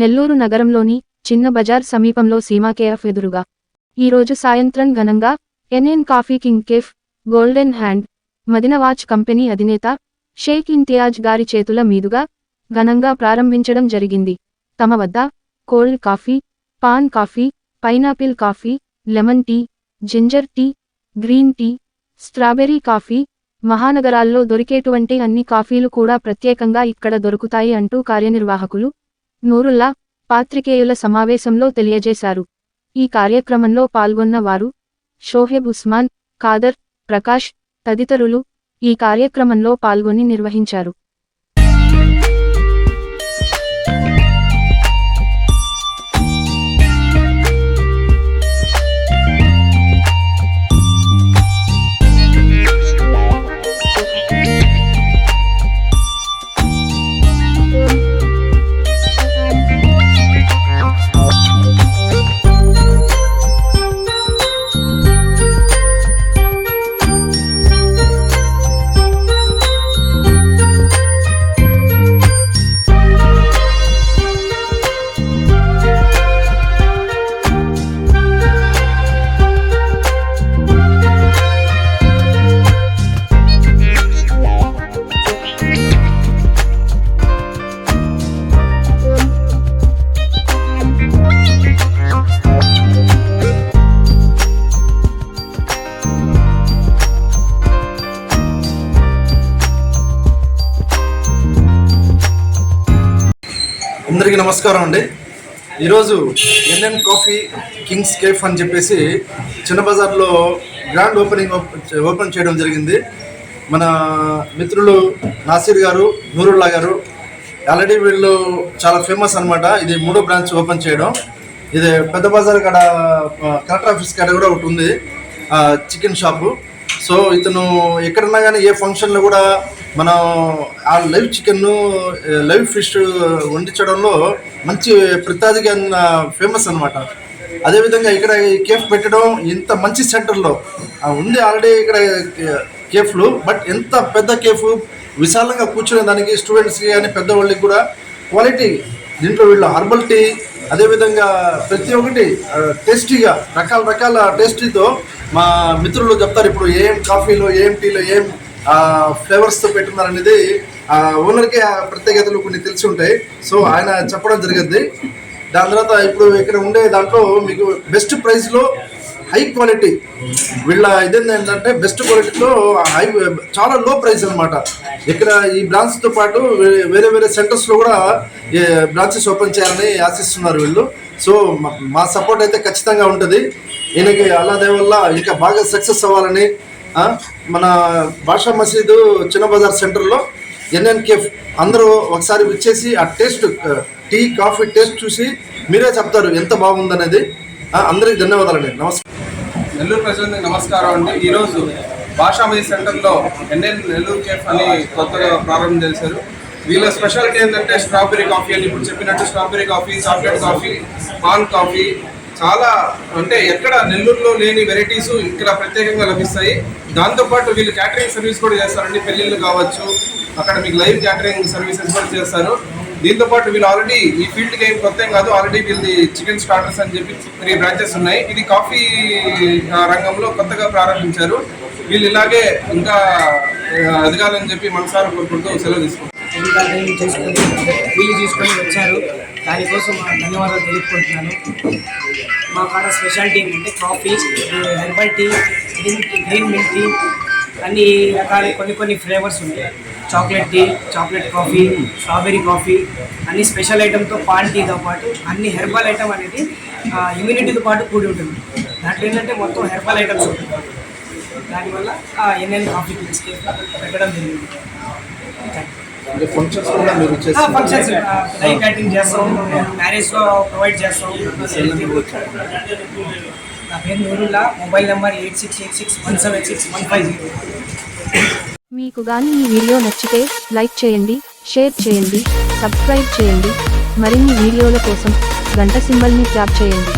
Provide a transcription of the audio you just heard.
నెల్లూరు నగరంలోని చిన్న బజార్ సమీపంలో సీమా కేఎఫ్ ఎదురుగా. ఈరోజు సాయంత్రం ఘనంగా NN coffee king cafe golden hand మదినవాచ్ company అధినేత షేక్ ఇంతియాజ్ గారి చేతుల మీదుగా ఘనంగా ప్రారంభించడం జరిగింది. తమ వద్ద cold coffee paan coffee pineapple coffee lemon tea ginger tea green tea strawberry coffee మహానగరాల్లో దొరికేటువంటి అన్ని కాఫీలు కూడా ప్రత్యేకంగా ఇక్కడ దొరుకుతాయి అంటూ కార్యనిర్వాహకులు నూరుల్లా పాత్రికేయుల సమావేశంలో తెలియజేశారు. ఈ కార్యక్రమంలో పాల్గొన్న వారు షోహెబ్ ఉస్మాన్ ఖాదర్ ప్రకాష్ తదితరులు ఈ కార్యక్రమంలో పాల్గొని నిర్వహించారు. అందరికీ నమస్కారం అండి. ఈరోజు ఇండియన్ కాఫీ కింగ్స్ కేఫ్ అని చెప్పేసి చిన్న బజార్లో గ్రాండ్ ఓపెనింగ్ ఓపెన్ చేయడం జరిగింది. మన మిత్రులు నాసిర్ గారు నూరుల్లా గారు ఆల్రెడీ వీళ్ళు చాలా ఫేమస్ అన్నమాట. ఇది మూడో బ్రాంచ్ ఓపెన్ చేయడం. ఇది పెద్ద బజార్ కాడ కలెక్టర్ ఆఫీస్ కాడ కూడా ఒకటి ఉంది. Chicken shop. సో ఇతను ఎక్కడున్నా కానీ ఏ ఫంక్షన్లో కూడా మనం ఆ లైవ్ చికెన్ లైవ్ ఫిష్ వండించడంలో మంచి ప్రత్యాధిగా ఫేమస్ అనమాట అదేవిధంగా ఇక్కడ ఈ కేఫ్ పెట్టడం ఇంత మంచి సెంటర్లో ఉంది ఆల్రెడీ ఇక్కడ కేఫ్లు బట్ ఎంత పెద్ద కేఫ్ విశాలంగా కూర్చునే దానికి స్టూడెంట్స్కి కానీ పెద్దవాళ్ళకి కూడా క్వాలిటీ దీంట్లో వీళ్ళు హర్బల్ టీ అదేవిధంగా ప్రతి ఒక్కటి టేస్టీగా రకాల రకాల టేస్టీతో మా మిత్రులు చెప్తారు ఇప్పుడు ఏం కాఫీలో ఏం టీలో ఏం ఫ్లేవర్స్తో పెట్టున్నారు అనేది ఆ ఆ ప్రత్యేకతలు కొన్ని తెలిసి ఉంటాయి. సో ఆయన చెప్పడం జరిగింది. దాని తర్వాత ఇప్పుడు ఇక్కడ ఉండే దాంట్లో మీకు బెస్ట్ ప్రైస్లో హై క్వాలిటీ వీళ్ళ ఇదేంది ఏంటంటే బెస్ట్ క్వాలిటీలో హై చాలా లో ప్రైస్ అనమాట ఇక్కడ ఈ బ్రాంచ్తో పాటు వేరే వేరే సెంటర్స్లో కూడా బ్రాంచెస్ ఓపెన్ చేయాలని ఆశిస్తున్నారు వీళ్ళు. సో మా సపోర్ట్ అయితే ఖచ్చితంగా ఉంటుంది. ఈయనకి అల్లాదే వల్ల ఇంకా బాగా సక్సెస్ అవ్వాలని మన భాషా మసీదు చిన్న బజార్ సెంటర్లో ఎన్ఎన్ కేఫ్ అందరూ ఒకసారి వచ్చేసి ఆ టేస్ట్ టీ కాఫీ టేస్ట్ చూసి మీరే చెప్తారు ఎంత బాగుందనేది. అందరికీ ధన్యవాదాలండి. నమస్కారం. నెల్లూరు ప్రజలందరికీ నమస్కారం అండి. ఈరోజు భాషామతి సెంటర్లో ఎన్ఎన్ నెల్లూరు కేఫ్ అని కొత్తగా ప్రారంభం చేశారు. వీళ్ళ స్పెషాలిటీ ఏంటంటే స్ట్రాబెరీ కాఫీ అని ఇప్పుడు చెప్పినట్టు strawberry coffee chocolate coffee paan coffee చాలా అంటే ఎక్కడ నెల్లూరులో లేని వెరైటీస్ ఇక్కడ ప్రత్యేకంగా లభిస్తాయి. దాంతోపాటు వీళ్ళు క్యాటరింగ్ సర్వీస్ కూడా చేస్తారండి. పెళ్ళిళ్ళు కావచ్చు అక్కడ మీకు లైవ్ క్యాటరింగ్ సర్వీసెస్ కూడా చేస్తారు. దీంతో పాటు వీళ్ళు ఆల్రెడీ ఈ ఫీల్డ్కి ఏం కొత్త ఏం కాదు ఆల్రెడీ వీళ్ళది చికెన్ స్టార్టర్స్ అని చెప్పి త్రీ బ్రాంచెస్ ఉన్నాయి. ఇది కాఫీ రంగంలో కొత్తగా ప్రారంభించారు. వీళ్ళు ఇలాగే ఇంకా ఎదగాలని చెప్పి మనసారా కోరుకుంటూ సెలవు తీసుకుంటారు వీళ్ళు తీసుకొని వచ్చారు. దానికోసం ధన్యవాదాలు తెలుపుకుంటున్నాను. మా కాడ స్పెషాలిటీ ఏంటంటే coffee herbal tea green tea green milk tea అన్ని రకాల కొన్ని కొన్ని ఫ్లేవర్స్ ఉంటాయి. Chocolate tea chocolate coffee strawberry coffee అన్ని స్పెషల్ ఐటమ్తో పాన్ టీతో పాటు అన్ని హెర్బల్ ఐటమ్ అనేది ఇమ్యూనిటీతో పాటు కూడి ఉంటుంది. దాంట్లో ఏంటంటే మొత్తం హెర్బల్ ఐటమ్స్ ఉంటుంది దానివల్ల ఎన్ఎన్ కాఫీ కింగ్స్కి పెట్టడం జరిగింది. థ్యాంక్ యూ ఫంక్షన్స్ కూడా మీరు ఫంక్షన్స్ లైవ్ క్యాటరింగ్ చేస్తాం మ్యారేజ్లో ప్రొవైడ్ చేస్తాం. నా పేరు Nurullah mobile number eight six eight six one seven six one five zero మీకు గాని ఈ వీడియో నచ్చితే లైక్ చేయండి షేర్ చేయండి సబ్స్క్రైబ్ చేయండి. మరిన్ని వీడియోల కోసం గంట సింబల్ని ట్యాప్ చేయండి.